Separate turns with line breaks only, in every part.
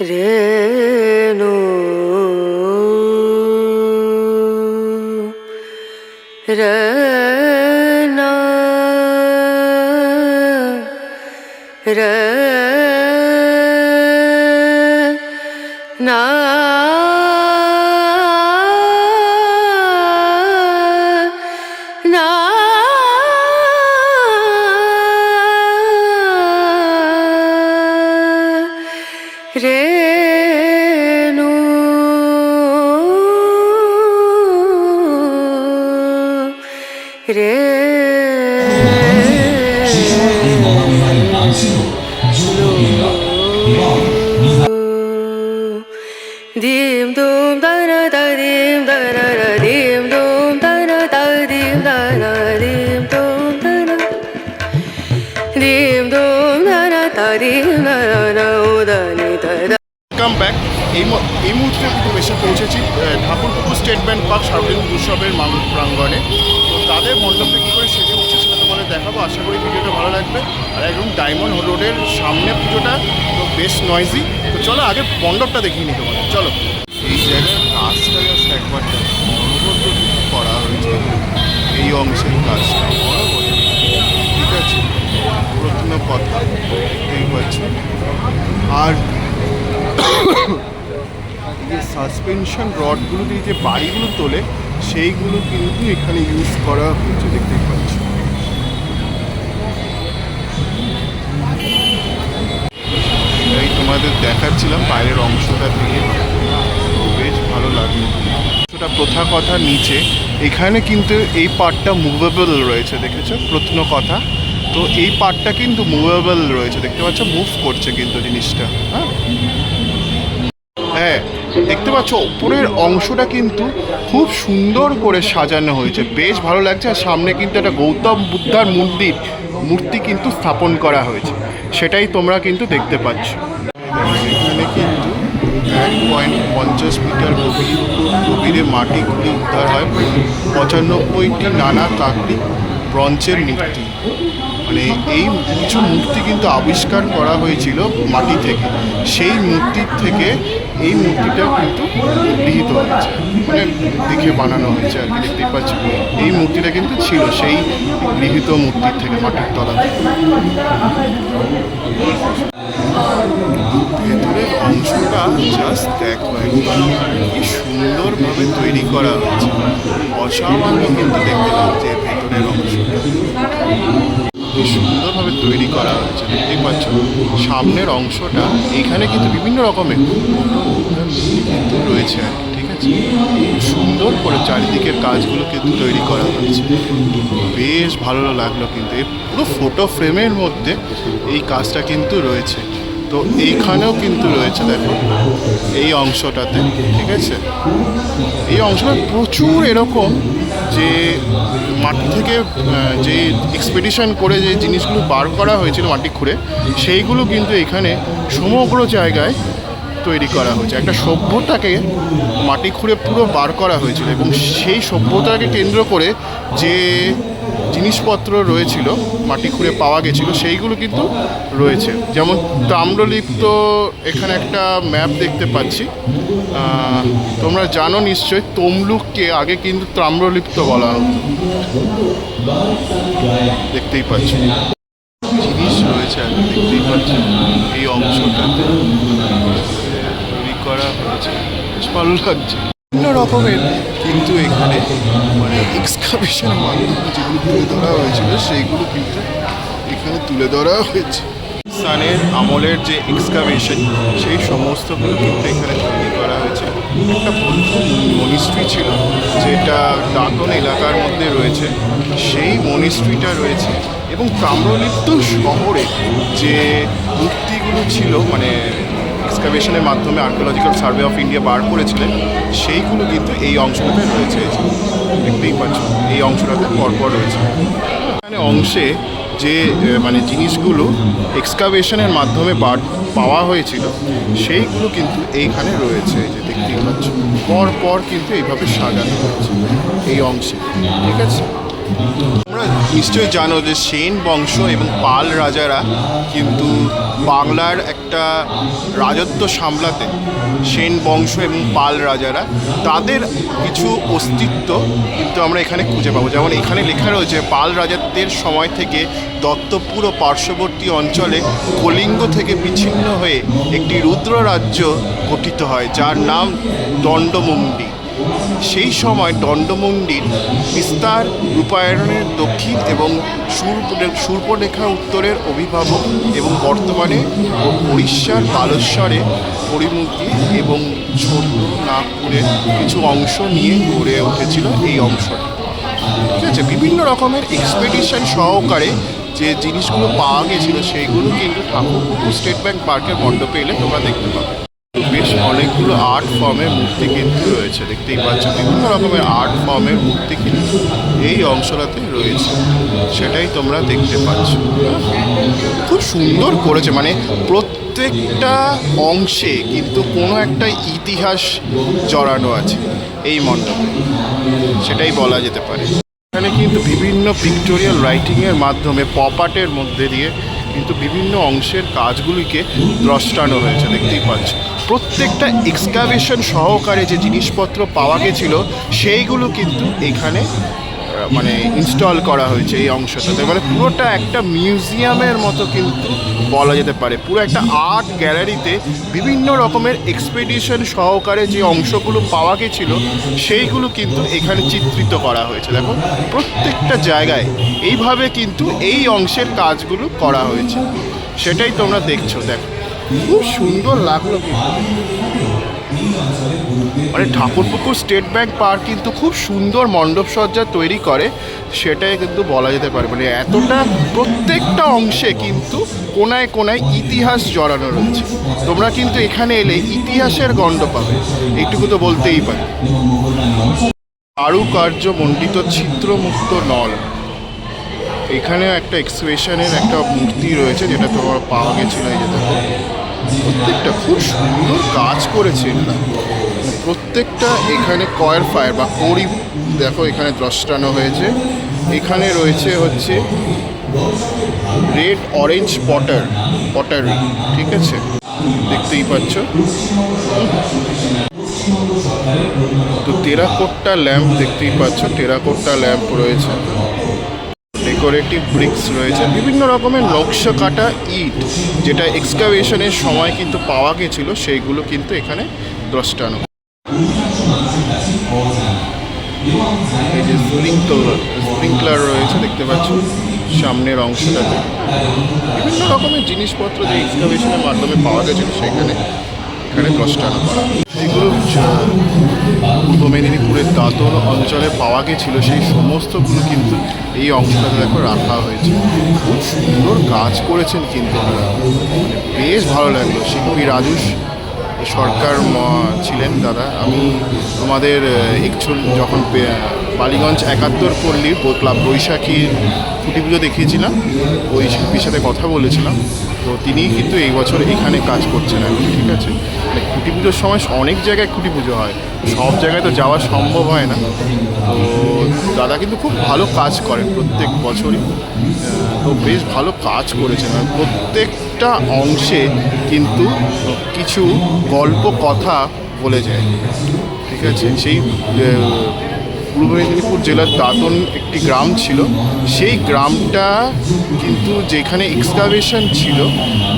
রেণু। রনা
welcome back এই এই মুহূর্তে কিন্তু এসে পৌঁছেছি ঠাকুরপুকুর স্টেট ব্যাংক পার্ক সার্বজনীন উৎসবের প্রাঙ্গণে। তো তাদের মণ্ডপে কী করে সেজে উঠছে সেটা তোমাদের দেখাবো। আশা করি ভিডিওটা ভালো লাগবে। আর একদম ডায়মন্ড রোডের সামনে পুজোটা তো বেশ নয়জি তো চলো আগে মণ্ডপটা দেখিয়ে নিই তোমাদের। চলো। এই জায়গার কাজটা একবার করা হয়েছে। এই অংশের কাজটা। ঠিক আছে। কথা। দেখতেই পাচ্ছ আর এই যে সাসপেনশন রডগুলো দিয়ে যে বাড়িগুলো তোলে, সেইগুলো কিন্তু এখানে ইউজ করা হচ্ছে, দেখতেই পাচ্ছি। এই তোমাদের দেখাচ্ছিলাম, বাইরের অংশটা থেকে। বেশ ভালো লাগল। সেটা প্রথা কথা নিচে। এখানে কিন্তু এই পার্টটা মুভেবল রয়েছে, দেখেছ? প্রথম কথা। তো এই পার্টটা কিন্তু মুভেবল রয়েছে, দেখতে পাচ্ছ? মুভ করছে কিন্তু জিনিসটা হ্যাঁ? হ্যাঁ দেখতে পাচ্ছ উপরের অংশটা কিন্তু খুব সুন্দর করে সাজানো হয়েছে। বেশ ভালো লাগছে, আর সামনে কিন্তু একটা গৌতম বুদ্ধার মন্দির, মূর্তি কিন্তু স্থাপন করা হয়েছে। সেটাই তোমরা কিন্তু দেখতে পাচ্ছ। এখানে কিন্তু এক পয়েন্ট পঞ্চাশ মিটার গভীর গভীরে মাটিগুলি উদ্ধার হয়। পঁচানব্বইটি নানা কাকটি ব্রঞ্চের মূর্তি। মানে এই কিছু মূর্তি কিন্তু আবিষ্কার করা হয়েছিল মাটি থেকে। সেই মূর্তির থেকে এই মূর্তিটা কিন্তু গৃহীত হয়েছে। মানে দেখে বানানো হয়েছে আর কি, দেখতেই পাচ্ছি এই মূর্তিটা কিন্তু ছিল সেই গৃহীত মূর্তির থেকে, মাটির তলা ভেতরের অংশটা জাস্ট দেখো একবার সুন্দরভাবে তৈরি করা হয়েছে। অসামান্য কিন্তু দেখতে এর ভেতরের অংশটা। কি সুন্দরভাবে তৈরি করা হয়েছে, দেখতেই পাচ্ছ। সামনের অংশটা, এখানে কিন্তু বিভিন্ন রকমের কিন্তু রয়েছে আর ঠিক আছে? সুন্দর করে চারিদিকের কাজগুলো কিন্তু তৈরি করা হয়েছে। বেশ ভালো লাগল কিন্তু এই পুরো ফটো ফ্রেমের মধ্যে এই কাজটা কিন্তু রয়েছে। তো এইখানেও কিন্তু রয়েছে, দেখো, এই অংশটাতে, ঠিক আছে? এই অংশটা প্রচুর এরকম যে মাটি থেকে যে এক্সপেডিশন করে যে জিনিসগুলো বার করা হয়েছিল মাটি খুঁড়ে, সেইগুলো কিন্তু এখানে সমগ্র জায়গায় তৈরি করা হয়েছে। একটা সভ্যতাকে মাটি খুঁড়ে পুরো বার করা হয়েছিল এবং সেই সভ্যতাকে কেন্দ্র করে যে জিনিসপত্র রয়েছিল, মাটি খুঁড়ে পাওয়া গেছিল, সেইগুলো কিন্তু রয়েছে। যেমন তাম্রলিপ্ত, এখানে একটা ম্যাপ দেখতে পাচ্ছি। তোমরা জানো নিশ্চয়, তমলুককে আগে কিন্তু তাম্রলিপ্ত বলা হতো। দেখতেই পাচ্ছি। জিনিস রয়েছে আর দেখতেই পাচ্ছ। এই অংশটাতে। তৈরি করা হয়েছে। ভালো লাগছে। বিভিন্ন রকমের কিন্তু এখানে মানে এক্সকাভেশনের মাধ্যমে যেগুলো তুলে ধরা হয়েছিল, সেইগুলো কিন্তু এখানে তুলে ধরা হয়েছে। সানের আমলের যে এক্সকাভেশন সেই সমস্তগুলো কিন্তু এখানে তৈরি করা হয়েছে। একটা বৌদ্ধ মনিস্ট্রি ছিল, যেটা ডাকন এলাকার মধ্যে রয়েছে। সেই মনিস্ট্রিটা রয়েছে এবং তাম্রলিপ্ত শহরে যে মূর্তিগুলো ছিল মানে এক্সকাভেশনের মাধ্যমে আর্কিওলজিক্যাল সার্ভে অফ ইন্ডিয়া বার করেছিলেন, সেইগুলো কিন্তু এই অংশটাতে রয়েছে। দেখতেই পাচ্ছ, এই অংশটাতে পরপর রয়েছে। এখানে অংশে যে মানে জিনিসগুলো এক্সকাভেশনের মাধ্যমে বার, পাওয়া হয়েছিল, সেইগুলো কিন্তু এইখানে রয়েছে যে দেখতেই পাচ্ছ। পর পর কিন্তু এইভাবে সাজানো হয়েছে এই অংশে। ঠিক আছে? তোমরা নিশ্চয়ই জানো যে সেন বংশ এবং পাল রাজারা কিন্তু বাংলার একটা রাজত্ব সামলাতে সেন বংশ এবং পাল রাজারা। তাদের কিছু অস্তিত্ব কিন্তু আমরা এখানে খুঁজে পাবো। যেমন এখানে লেখা রয়েছে, পাল রাজাদের সময় থেকে দত্তপুর ও পার্শ্ববর্তী অঞ্চলে কলিঙ্গ থেকে বিচ্ছিন্ন হয়ে একটি রুদ্র রাজ্য গঠিত হয়, যার নাম দণ্ডমুন্ডি সেই সময় দণ্ডমুণ্ডির বিস্তার রূপায়ণের দক্ষিণ এবং সুরপ- সুর্পরেখা উত্তরের অভিভাবক এবং বর্তমানে উড়িষ্যার বালেশ্বরে পরিমুখী এবং ছোট নাগপুরের কিছু অংশ নিয়ে গড়ে উঠেছিল এই অংশটি। ঠিক আছে, বিভিন্ন রকমের এক্সপেডিশন সহকারে যে জিনিসগুলো পাওয়া গেছিল সেইগুলো কিন্তু ঠাকুরপুকুর স্টেট ব্যাংক পার্কের মণ্ডপে এলে তোমরা দেখতে পাবে। অনেকগুলো আর্ট ফর্মের মূর্তি কিন্তু রয়েছে। দেখতেই পাচ্ছ, বিভিন্ন রকমের আর্ট ফর্মের মূর্তি কিন্তু এই অংশটাতে রয়েছে। সেটাই তোমরা দেখতে পাচ্ছ। খুব সুন্দর করেছে মানে প্রত্যেকটা অংশে কিন্তু কোনো একটা ইতিহাস জড়ানো আছে এই মণ্ডপে। সেটাই বলা যেতে পারে। এখানে কিন্তু বিভিন্ন পিক্টোরিয়াল রাইটিংয়ের মাধ্যমে পপাটের মধ্যে দিয়ে কিন্তু বিভিন্ন অংশের কাজগুলিকে দ্রষ্টানো হয়েছে। দেখতেই পাচ্ছ প্রত্যেকটা এক্সকাভেশন সহকারে যে জিনিসপত্র পাওয়া গেছিল, সেইগুলো কিন্তু এখানে মানে ইনস্টল করা হয়েছে এই অংশটাতে। মানে পুরোটা একটা মিউজিয়ামের মতো কিন্তু বলা যেতে পারে। পুরো একটা আর্ট গ্যালারিতে বিভিন্ন রকমের এক্সপেডিশন সহকারে যে অংশগুলো পাওয়া গেছিল, সেইগুলো কিন্তু এখানে চিত্রিত করা হয়েছে। দেখো, প্রত্যেকটা জায়গায় এইভাবে কিন্তু এই অংশের কাজগুলো করা হয়েছে। সেটাই তোমরা দেখছ, দেখো। খুব সুন্দর লাগল মানে ঠাকুরপুকুর স্টেট ব্যাংক পার্ক কিন্তু খুব সুন্দর মণ্ডপ সজ্জা তৈরি করে, সেটাই কিন্তু বলা যেতে পারে। মানে এতটা প্রত্যেকটা অংশে কিন্তু কোনায় কোনায় ইতিহাস জড়ানো রয়েছে। তোমরা কিন্তু এখানে এলে ইতিহাসের গণ্ড পাবে। এইটুকু তো বলতেই পারি। কারুকার্য মণ্ডিত চিত্রমুক্ত নল। এখানে একটা এক্সপ্রেশনের একটা মূর্তি রয়েছে যেটা তোমার পাওয়া গেছিল এই যে দেখো। প্রত্যেকটা খুব সুন্দর কাজ করেছে এগুলা প্রত্যেকটা এখানে কয়ের ফায়ার বা কড়ি দেখো এখানে দ্রষ্টানো হয়েছে। এখানে রয়েছে হচ্ছে রেড অরেঞ্জ পটার, পটারি, ঠিক আছে? দেখতেই পাচ্ছ? তো টেরাকোট্টা ল্যাম্প দেখতেই পাচ্ছ, টেরাকোট্টা ল্যাম্প রয়েছে। ডেকোরেটিভ ব্রিক্স রয়েছে। বিভিন্ন রকমের নকশা কাটা ইট, যেটা এক্সকাভেশনের সময় কিন্তু পাওয়া গেছিল, সেইগুলো কিন্তু এখানে দ্রষ্টানো স্প্রিংকলার রয়েছে, দেখতে পাচ্ছ, সামনের অংশটাতে। বিভিন্ন রকমের জিনিসপত্র যে এক্সকাভেশনের মাধ্যমে পাওয়া গেছিল সেখানে এখানে যেগুলো পূর্ব মেদিনীপুরের দাঁতন অঞ্চলে পাওয়া গেছিল। সেই সমস্তগুলো কিন্তু এই অংশটাতে দেখো রাখা হয়েছে। খুব সুন্দর কাজ করেছেন কিন্তু মানে বেশ ভালো লাগল। শিল্পী রাজুস, সরকার ছিলেন দাদা। আমি তোমাদের একচুল যখন বালিগঞ্জ একাত্তর পল্লীর ক্লাব বৈশাখীর খুঁটি পুজো দেখিয়েছিলাম, ওই শিল্পীর সাথে কথা বলেছিলাম। তো তিনি কিন্তু এই বছর এখানে কাজ করছেন এখন ঠিক আছে? মানে খুঁটি পুজোর সময় অনেক জায়গায় খুঁটি পুজো হয়, সব জায়গায় তো যাওয়া সম্ভব হয় না। তো দাদা কিন্তু খুব ভালো কাজ করেন প্রত্যেক বছরই। তো বেশ ভালো কাজ করেছেন আর প্রত্যেকটা অংশে কিন্তু কিছু গল্প কথা বলে যায়, ঠিক আছে? সেই পূর্ব মেদিনীপুর জেলার দাঁতন একটি গ্রাম ছিল। সেই গ্রামটা কিন্তু যেখানে এক্সকাভেশন ছিল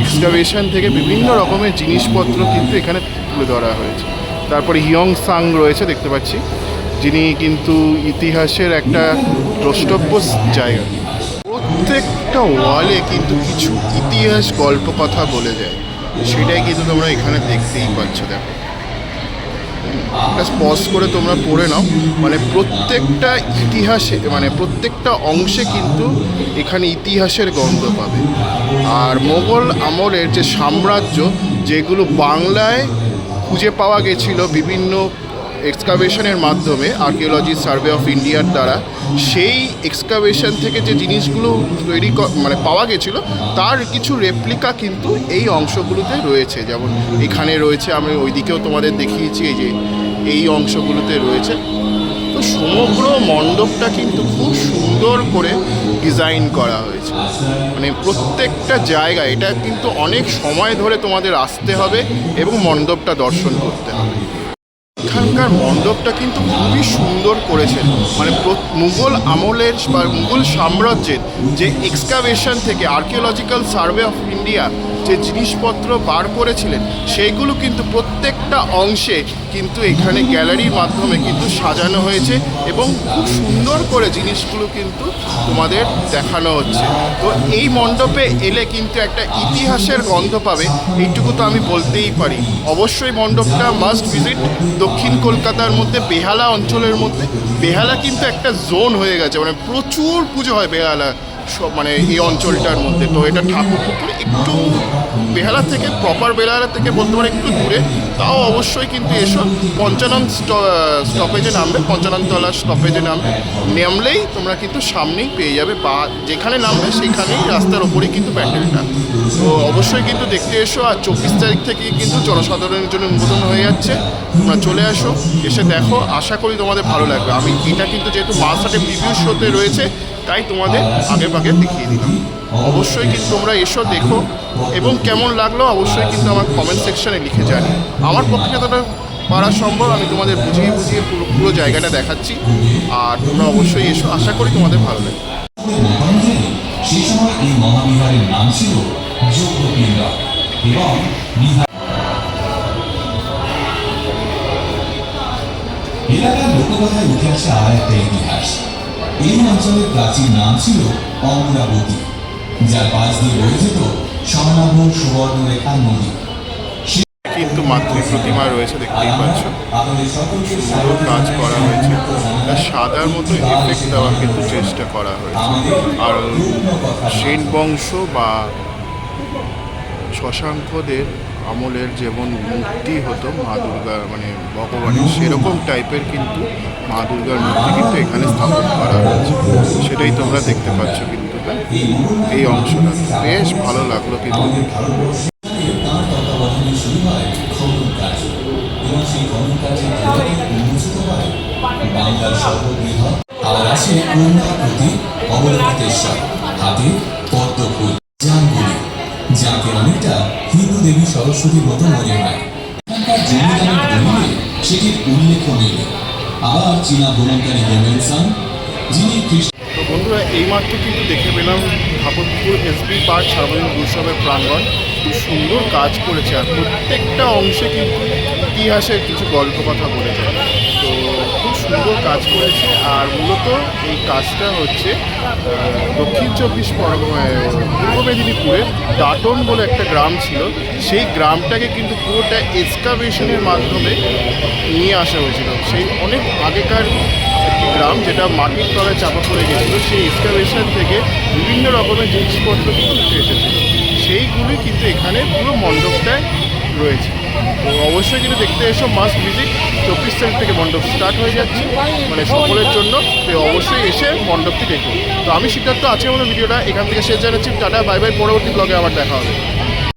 এক্সকাভেশন থেকে বিভিন্ন রকমের জিনিসপত্র কিন্তু এখানে তুলে ধরা হয়েছে। তারপরে হিয়ং সাং রয়েছে, দেখতে পাচ্ছি। যিনি কিন্তু ইতিহাসের একটা দ্রষ্টব্য জায়গা। প্রত্যেকটা ওয়ালে কিন্তু কিছু ইতিহাস গল্প কথা বলে যায়। সেটাই কিন্তু তোমরা এখানে দেখতেই পাচ্ছ, দেখো। পজ করে তোমরা পড়ে নাও। মানে প্রত্যেকটা ইতিহাসে মানে প্রত্যেকটা অংশে কিন্তু এখানে ইতিহাসের গন্ধ পাবে। আর মোগল আমলের যে সাম্রাজ্য, যেগুলো বাংলায় খুঁজে পাওয়া গেছিল বিভিন্ন এক্সকাভেশনের মাধ্যমে আর্কিওলজি সার্ভে অফ ইন্ডিয়ার দ্বারা সেই এক্সকাভেশন থেকে যে জিনিসগুলো তৈরি মানে পাওয়া গেছিল, তার কিছু রেপ্লিকা কিন্তু এই অংশগুলোতে রয়েছে। যেমন এখানে রয়েছে, আমি ওইদিকেও তোমাদের দেখিয়েছি, এই যে এই অংশগুলোতে রয়েছে। তো সমগ্র মণ্ডপটা কিন্তু খুব সুন্দর করে ডিজাইন করা হয়েছে। মানে প্রত্যেকটা জায়গায়, এটা কিন্তু অনেক সময় ধরে তোমাদের আসতে হবে এবং মণ্ডপটা দর্শন করতে হবে। এখানকার মণ্ডপটা কিন্তু খুবই সুন্দর করেছেন মানে মুঘল আমলের বা মুঘল সাম্রাজ্যের যে এক্সকাভেশন থেকে আর্কিওলজিক্যাল সার্ভে অফ ইন্ডিয়া যে জিনিসপত্র বার করেছিলেন, সেইগুলো কিন্তু প্রত্যেকটা অংশে কিন্তু এখানে গ্যালারির মাধ্যমে কিন্তু সাজানো হয়েছে এবং খুব সুন্দর করে জিনিসগুলো কিন্তু তোমাদের দেখানো হচ্ছে। তো এই মণ্ডপে এলে কিন্তু একটা ইতিহাসের গন্ধ পাবে, এইটুকু তো আমি বলতেই পারি। অবশ্যই মণ্ডপটা মাস্ট ভিজিট দক্ষিণ কলকাতার মধ্যে, বেহালা অঞ্চলের মধ্যে। বেহালা কিন্তু একটা জোন হয়ে গেছে মানে প্রচুর পুজো হয় বেহালা মানে এই অঞ্চলটার মধ্যে। তো এটা ঠাকুর পুকুর একটু বেহালা থেকে প্রপার বেহালা থেকে বলতে পারে একটু দূরে। তাও অবশ্যই কিন্তু এসব পঞ্চানন স্টপেজে নামবে, পঞ্চাননতলা স্টপেজে নামবে। নামলেই তোমরা কিন্তু সামনেই পেয়ে যাবে বা যেখানে নামবে সেখানেই রাস্তার ওপরেই কিন্তু প্যান্ডেলটা। অবশ্যই কিন্তু দেখতে এসো, আর চব্বিশ তারিখ থেকে কিন্তু জনসাধারণের জন্য উদ্বোধন হয়ে যাচ্ছে। তোমরা চলে আসো, এসে দেখো, আশা করি তোমাদের ভালো লাগবে। আমি, এটা কিন্তু যেহেতু মাস আটে প্রিভিউ শোতে রয়েছে, তাই তোমাদের আগে ভাগে দেখিয়ে দিলাম। অবশ্যই কিন্তু তোমরা এসো, দেখো, এবং কেমন লাগল অবশ্যই কিন্তু আমার কমেন্ট সেকশনে লিখে জানি আমার পক্ষে যতটা পারা সম্ভব, আমি তোমাদের বুঝিয়ে বুঝিয়ে পুরো পুরো জায়গাটা দেখাচ্ছি, আর তোমরা অবশ্যই এসো, আশা করি তোমাদের ভালো লাগবে।
সেই সময় এই মহাবিহারের নাম ছিল এলাকার উঠে আসে আর একটা ইতিহাস এই অঞ্চলের প্রাচীন নাম ছিল অমরাবতী যার পাশ দিয়ে বয়ে যেত স্বর্ণাভ নদী
কিন্তু মাতৃ প্রতিমা রয়েছে, দেখতেই পাচ্ছ। সুন্দর কাজ করা হয়েছে। সাদার মতো এফেক্ট দেওয়ার কিন্তু চেষ্টা করা হয়েছে। আর সেন বংশ বা শশাঙ্কদের আমলের যেমন মূর্তি হতো মা দুর্গা মানে ভগবানের সেরকম টাইপের কিন্তু মা দুর্গার মূর্তি কিন্তু এখানে স্থাপন করা হয়েছে। সেটাই তোমরা দেখতে পাচ্ছ কিন্তু হ্যাঁ? এই অংশটা। বেশ ভালো লাগল কিন্তু
আর আছে অবলম্বিতেশ্বর হাতে পদ্ম হিন্দু দেবী সরস্বতীর মতো মনে হয় এখানকার সেটির উল্লেখ নেই আবার চীনা ভ্রমণকারী হেমেনসান যিনি খ্রিস্ট
তো বন্ধুরা, এইমাত্র কিন্তু দেখে পেলাম ঠাকুরপুর এসবি পার্ক সার্বজনীন উৎসবের প্রাঙ্গণ। খুব সুন্দর কাজ করেছে আর প্রত্যেকটা অংশে কিন্তু ইতিহাসের কিছু গল্প কথা বলেছে। তো সুন্দর কাজ করেছে, আর মূলত এই কাজটা হচ্ছে দক্ষিণ চব্বিশ পরগনায় পূর্ব মেদিনীপুরে ডাটন বলে একটা গ্রাম ছিল। সেই গ্রামটাকে কিন্তু পুরোটা এক্সকাভেশনের মাধ্যমে নিয়ে আসা হয়েছিল। সেই অনেক আগেকার গ্রাম যেটা মাটির তলায় চাপা পড়ে গেছিল, সেই এক্সকাভেশন থেকে বিভিন্ন রকমের জিনিসপত্র কিন্তু উঠে এসেছিল সেইগুলি কিন্তু এখানে পুরো মণ্ডপটায় রয়েছে। তো অবশ্যই কিন্তু দেখতে এসো মাস্ট ভিজিট চব্বিশ তারিখ থেকে মণ্ডপ স্টার্ট হয়ে যাচ্ছে মানে সকলের জন্য। তো অবশ্যই এসে মণ্ডপটি দেখুন। তো আমি সিদ্ধার্থ, আজকের মতো ভিডিওটা এখান থেকে শেষ জানাচ্ছি। টাটা, বাই বাই, পরবর্তী ব্লগে আবার দেখা হবে।